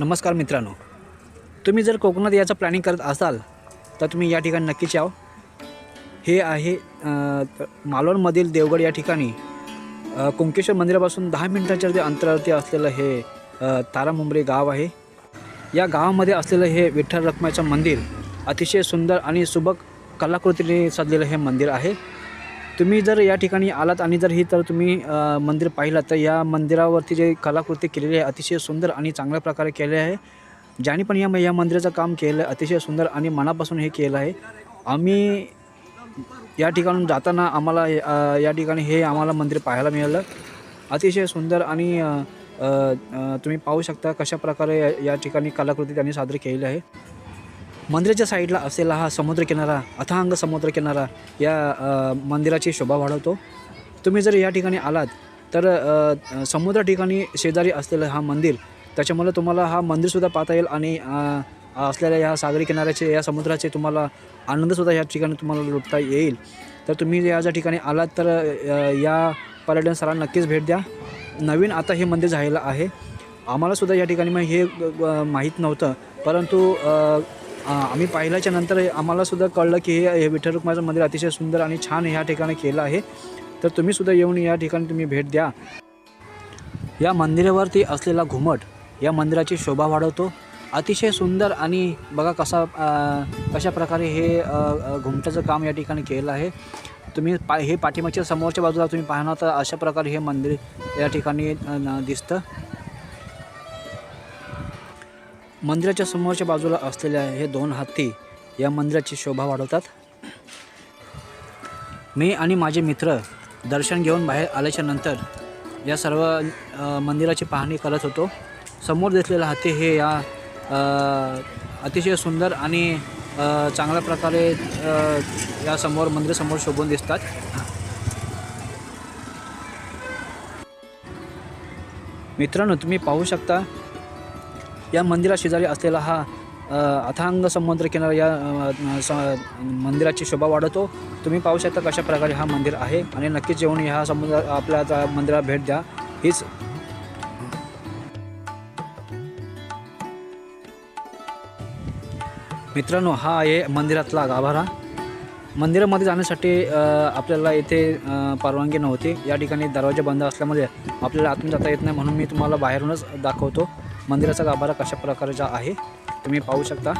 नमस्कार मित्रांनो. तुम्ही जर कोकणात याचं प्लॅनिंग करत असाल तर तुम्ही या ठिकाणी नक्कीच याव. हे आहे मालवणमधील देवगड या ठिकाणी. कुंकेश्वर मंदिरापासून दहा मिनिटाच्या जे अंतरावरती असलेलं हे अ, तारामुंबरी गाव आहे. या गावामध्ये असलेलं हे विठ्ठल रखमाचं मंदिर अतिशय सुंदर आणि सुबक कलाकृतीने सजलेलं हे मंदिर आहे. तुम्ही जर या ठिकाणी आलात आणि जर ही तर तुम्ही मंदिर पाहिलं तर या मंदिरावरती जे कलाकृती केलेली आहे अतिशय सुंदर आणि चांगल्या प्रकारे केले आहे. ज्याने पण या या मंदिराचं काम केलं आहे अतिशय सुंदर आणि मनापासून हे केलं आहे. आम्ही या ठिकाणून जाताना आम्हाला या ठिकाणी हे आम्हाला मंदिर पाहायला मिळालं. अतिशय सुंदर आणि तुम्ही पाहू शकता कशा प्रकारे या- ठिकाणी कलाकृती त्यांनी सादर केलेली आहे. मंदिराच्या साईडला असलेला हा समुद्रकिनारा अथांग समुद्रकिनारा या मंदिराची शोभा वाढवतो. तुम्ही जर या ठिकाणी आलात तर समुद्र ठिकाणी शेजारी असलेलं हा मंदिर त्याच्यामुळे तुम्हाला हा मंदिरसुद्धा पाहता येईल आणि असलेल्या या सागरी किनाऱ्याचे या समुद्राचे तुम्हाला आनंदसुद्धा या ठिकाणी तुम्हाला लुटता येईल. तर तुम्ही या ज्या ठिकाणी आलात तर या पर्यटन स्थळाला नक्कीच भेट द्या. नवीन आता हे मंदिर झालेलं आहे. आम्हालासुद्धा या ठिकाणी मग हे माहीत नव्हतं. परंतु आम्ही पाहिल्याच्या नंतर आम्हालासुद्धा कळलं की हे हे विठ्ठल रुक्माचं मंदिर अतिशय सुंदर आणि छान ह्या ठिकाणी केलं आहे. तर तुम्हीसुद्धा येऊन या ठिकाणी तुम्ही भेट द्या. या मंदिरावरती असलेला घुमट या मंदिराची शोभा वाढवतो. अतिशय सुंदर आणि बघा कसा कशा प्रकारे हे घुमटाचं काम या ठिकाणी केलं आहे. तुम्ही पा हे पाठीमागच्या समोरच्या बाजूला तुम्ही पाहणार तर अशा प्रकारे हे मंदिर या ठिकाणी न- दिसतं. मंदिराच्या समोरच्या बाजूला असलेल्या हे दोन हत्ती या मंदिराची शोभा वाढवतात. मी आणि माझे मित्र दर्शन घेऊन बाहेर आल्याच्यानंतर या सर्व मंदिराची पाहणी करत होतो. समोर दिसलेलं हत्ती हे या अतिशय सुंदर आणि चांगल्या प्रकारे या समोर मंदिरासमोर शोभून दिसतात. मित्रांनो तुम्ही पाहू शकता या मंदिरा शेजारी असलेला हा अथांग समुद्र किनारा या स- मंदिराची शोभा वाढवतो. तुम्ही पाहू शकता कशा प्रकारे हा मंदिर आहे आणि नक्कीच येऊन ह्या समुद्र आपल्या मंदिराला भेट द्या. हीच मित्रांनो हा आहे मंदिरातला गाभारा. मंदिरामध्ये जाण्यासाठी आपल्याला येथे परवानगी नव्हती. या ठिकाणी दरवाजा बंद असल्यामुळे आपल्याला आतून जाता येत नाही म्हणून मी तुम्हाला बाहेरूनच दाखवतो. मंदिराचा गाभारा कशा प्रकारचा आहे तुम्ही पाहू शकता.